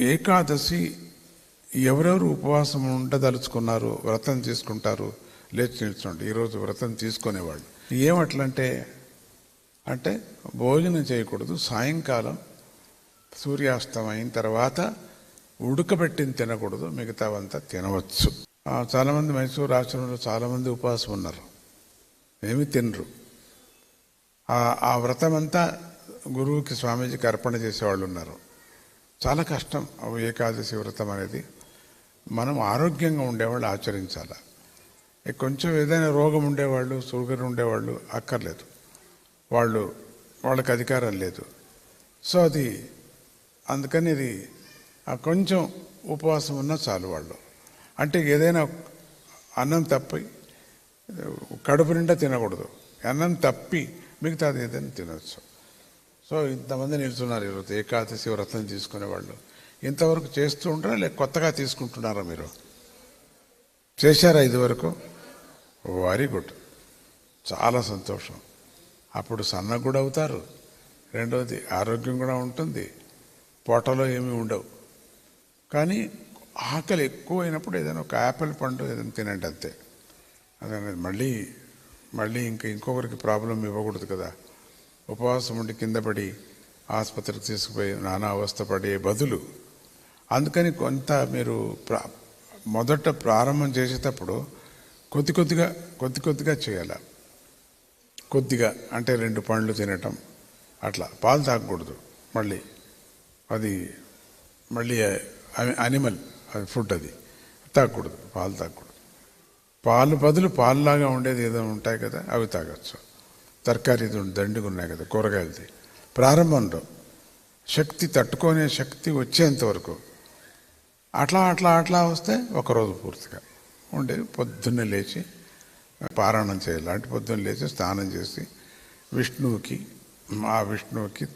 ఏకాదశి ఎవరెవరు ఉపవాసం ఉండదలుచుకున్నారు వ్రతం తీసుకుంటారు లేచి నిల్చోండి ఈరోజు వ్రతం తీసుకునేవాళ్ళు ఏమట్లంటే అంటే భోజనం చేయకూడదు సాయంకాలం సూర్యాస్తం అయిన తర్వాత ఉడకబెట్టిన తినకూడదు మిగతావంతా తినవచ్చు. చాలామంది మైసూరు ఆశ్రమంలో చాలామంది ఉపవాసం ఉన్నారు. ఏమి తినరు. ఆ- ఆ వ్రతం అంతా గురువుకి స్వామీజీకి అర్పణ చేసేవాళ్ళు ఉన్నారు. చాలా కష్టం. ఏకాదశి వ్రతం అనేది. మనం ఆరోగ్యంగా ఉండేవాళ్ళు ఆచరించాలి. కొంచెం ఏదైనా రోగం ఉండేవాళ్ళు షుగర్ ఉండేవాళ్ళు అక్కర్లేదు. వాళ్ళు వాళ్ళకి అధికారం లేదు. సో అది అందుకని ఇది ఆ కొంచెం ఉపవాసం ఉన్నా చాలు వాళ్ళు. అంటే ఏదైనా అన్నం తప్పి కడుపు నిండా తినకూడదు. అన్నం తప్పి మిగతాది ఏదైనా తినవచ్చు సో ఇంతమంది నిల్చున్నారు ఈరోజు ఏకాదశి వ్రతం తీసుకునే వాళ్ళు ఇంతవరకు చేస్తూ ఉంటారా లేక కొత్తగా తీసుకుంటున్నారా మీరు? చేశారా ఇదివరకు? Very good. చాలా సంతోషం. అప్పుడు సన్నగా కూడా అవుతారు. రెండవది ఆరోగ్యం కూడా ఉంటుంది. పొట్టలో ఏమీ ఉండవు. కానీ ఆకలి ఎక్కువ అయినప్పుడు ఏదైనా ఒక యాపిల్ పండు ఏదైనా తినండి అంతే. అదే మళ్ళీ మళ్ళీ ఇంకా ఇంకొకరికి ప్రాబ్లం ఇవ్వకూడదు కదా. ఉపవాసం ఉండి కింద పడి ఆసుపత్రికి తీసుకుపోయి నానా అవస్థ పడే బదులు అందుకని కొంత మీరు ప్రా మొదట ప్రారంభం చేసేటప్పుడు కొద్ది కొద్దిగా కొద్ది కొద్దిగా చేయాలి. కొద్దిగా అంటే రెండు పండ్లు తినటం అట్లా. పాలు తాగకూడదు. మళ్ళీ అది మళ్ళీ అనిమల్ అది ఫుడ్ అది. తాగకూడదు. పాలు తాగకూడదు. పాలు బదులు పాలులాగా ఉండేది ఏదో ఉంటాయి కదా అవి తాగొచ్చు. తరకారీ దండుగా ఉన్నాయి కదా కూరగాయలది. ప్రారంభంలో శక్తి తట్టుకునే శక్తి వచ్చేంత వరకు అట్లా అట్లా అట్లా వస్తే ఒకరోజు పూర్తిగా ఉండేది పొద్దున్నే లేచి పారాయణం చేయాలి. అంటే పొద్దున్న లేచి స్నానం చేసి విష్ణువుకి ఆ విష్ణువుకి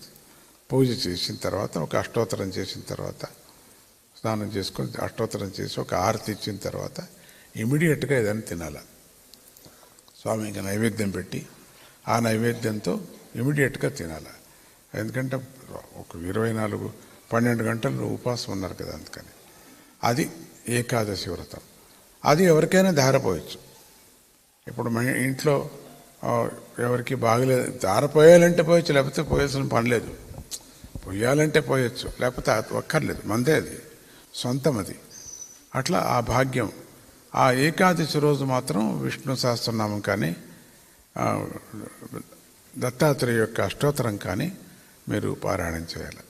పూజ చేసిన తర్వాత ఒక అష్టోత్తరం చేసిన తర్వాత స్నానం చేసుకొని అష్టోత్తరం చేసి ఒక ఆరతి ఇచ్చిన తర్వాత ఇమీడియట్గా ఏదైనా తినాలి. స్వామికి నైవేద్యం పెట్టి ఆ నైవేద్యంతో ఇమీడియట్గా తినాలి. ఎందుకంటే ఒక ఇరవై నాలుగు పన్నెండు గంటలు ఉపవాసం ఉన్నారు కదా అందుకని. అది ఏకాదశి వ్రతం. అది ఎవరికైనా ధారపోయచ్చు. ఇప్పుడు మన ఇంట్లో ఎవరికి బాగలేదు ధారపోయాలంటే పోయచ్చు లేకపోతే పోయాల్సిన పని లేదు. పోయాలంటే పోయచ్చు లేకపోతే ఒక్కర్లేదు మందే అది. సొంతం అది. అట్లా ఆ భాగ్యం. ఆ ఏకాదశి రోజు మాత్రం విష్ణు సహస్రనామం కానీ దత్తాత్రేయ యొక్క అష్టోత్తరం కానీ మీరు పారాయణం చేయాలి.